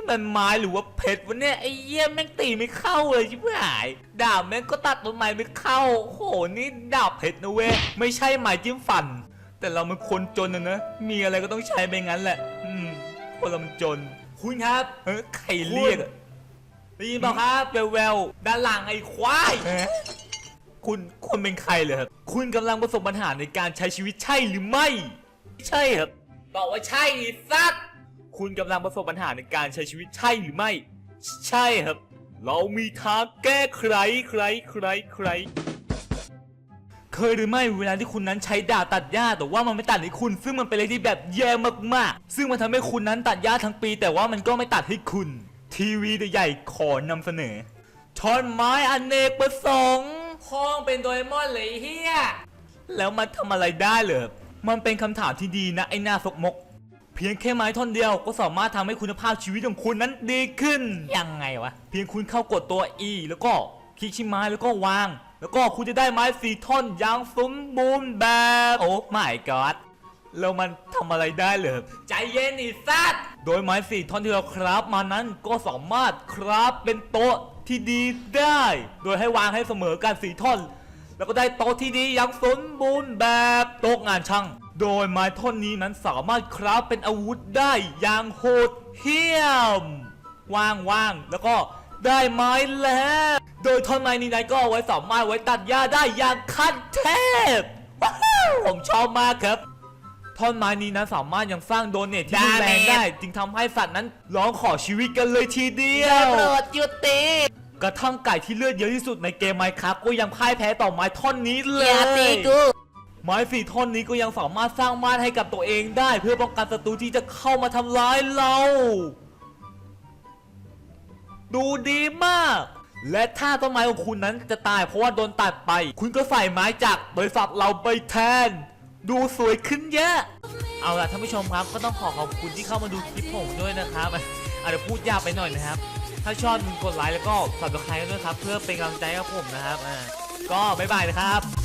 นี่มันไม้หรือว่าเพชรวะเนี่ยไอ้เยี่ยแม่งตีไม่เข้าเลยชิบหาย ดาบแม่งก็ตัดต้นไม้ไม่เข้าโอ้โหนี่ดาบเพชรนะเว้ยไม่ใช่ไม้จิ้มฟัน แต่เรามันคนจนนะนะมีอะไรก็ต้องใช้ไปงั้นแหละ อืมคนเรามันจน คุณครับเออใครเรียกอะได้ยินเปล่าครับแววแววๆด้านหลังไอ้ควายคุณคุณเป็นใครเลยครับ คุณกำลังประสบปัญหาในการใช้ชีวิตใช่หรือไม่ ใช่ครับ บอกว่าใช่ดิซัด คุณกำลังประสบปัญหาในการใช้ชีวิตใช่หรือไม่ ใช่ครับ เรามีทางแก้ไขใครใครใครเคยหรือไม่เวลาที่คุณนั้นใช้ดาบตัดหญ้าแต่ว่ามันไม่ตัดให้คุณ ซึ่งมันเป็นอะไรที่แบบแย่มากๆ ซึ่งมันทำให้คุณนั้นตัดหญ้าทั้งปี แต่ว่ามันก็ไม่ตัดให้คุณ ทีวีใหญ่ขอนำเสนอช้อนไม้อเนกประสงค์ห้องเป็นโดเรมอนเลยเฮียแล้วมันทำอะไรได้เหรอมันเป็นคำถามที่ดีนะไอ้หน้าสกมก พียงแค่ไม้ท่อนเดียวก็สามารถทำให้คุณภาพชีวิตของคุณนั้นดีขึ้น ยังไงวะ เพียงคุณเข้ากดตัว E แล้วก็คลิกที่ไม้แล้วก็วาง แล้วก็คุณจะได้ไม้สี่ท่อนอย่างสมบูรณ์แบบ โอ้ my god แล้วมันทำอะไรได้เหรอใจเย็นอีสัตว์โดยไม้สี่ท่อนที่เราคราฟมานั้นก็สามารถคราฟเป็นโต๊ะที่ดีได้ โดยให้วางให้เสมอกันสี่ท่อน แล้วก็ได้โต๊ะที่ดีอย่างสมบูรณ์แบบโต๊ะงานช่าง โดยไม้ท่อนนี้นั้นสามารถคราฟเป็นอาวุธได้อย่างโหดเหี้ยมว่างว่างๆแล้วก็ได้ไม้แล้ว โดยท่อนไม้นี้นั้นก็เอาไว้สามารถไว้ตัดหญ้าได้อย่างขั้นเทพว้าวผมชอบมากครับท่อนไม้นี้นั้นสามารถยังสร้างโดเนทที่รุนแรงได้ จึงทำให้สัตว์นั้นร้องขอชีวิตกันเลยทีเดียวโปรดหยุดตี กระทั่งไก่ที่เลือดเยอะที่สุดในเกมไมครับก็ยังพ่ายแพ้ต่อไม้ท่อนนี้เลอยย่าตีกูไม้สี่ท่อนนี้ก็ยังสามารถสร้างม่านให้กับตัวเองได้ เพื่อป้องกันศัตรูที่จะเข้ามาทำร้ายเรา ดูดีมาก และถ้าต้นไม้ของคุณนั้นจะตายเพราะว่าโดนตัดไป คุณก็ใส่ไม้จากบริษัทเราไปแทน ดูสวยขึ้นเยอะ เอาล่ะท่านผู้ชมครับก็ต้องขอขอบคุณที่เข้ามาดูคลิปผมด้วยนะครับอาจจะพูดยากไปหน่อยนะครับ ถ้าชอบกดไลค์แล้วก็ฝากกดคลิกด้วยครับ เพื่อเป็นกำลังใจให้กับผมนะครับอ่าก็บ๊ายบายนะครับ